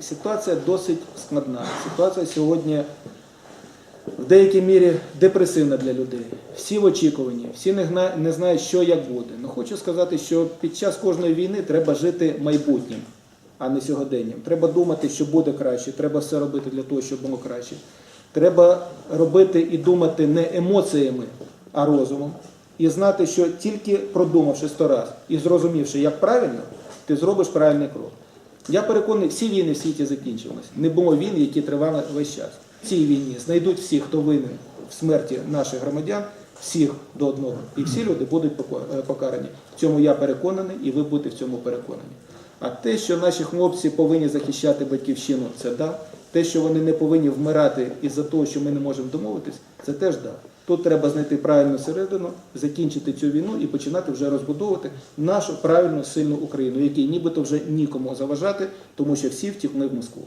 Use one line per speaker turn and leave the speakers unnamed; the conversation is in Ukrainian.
Ситуація досить складна. Ситуація сьогодні в деякій мірі депресивна для людей. Всі в очікуванні, всі не, знають, що як буде. Ну хочу сказати, що під час кожної війни треба жити майбутнім, а не сьогоденням. Треба думати, що буде краще, треба все робити для того, щоб було краще. Треба робити і думати не емоціями, а розумом. І знати, що тільки продумавши сто раз і зрозумівши, як правильно, ти зробиш правильний крок. Я переконаний, всі війни в світі закінчились. Не було війн, які тривали весь час. В цій війні знайдуть всіх, хто винен в смерті наших громадян, всіх до одного. І всі люди будуть е, покарані. В цьому я переконаний, і ви будете в цьому переконані. А те, що наші хлопці повинні захищати батьківщину, це да. Те, що вони не повинні вмирати із-за того, що ми не можемо домовитись, це теж да. Тут треба знайти правильну середину, закінчити цю війну і починати вже розбудовувати нашу правильну сильну Україну, якій нібито вже нікому заважати, тому що всі втікли в Москву.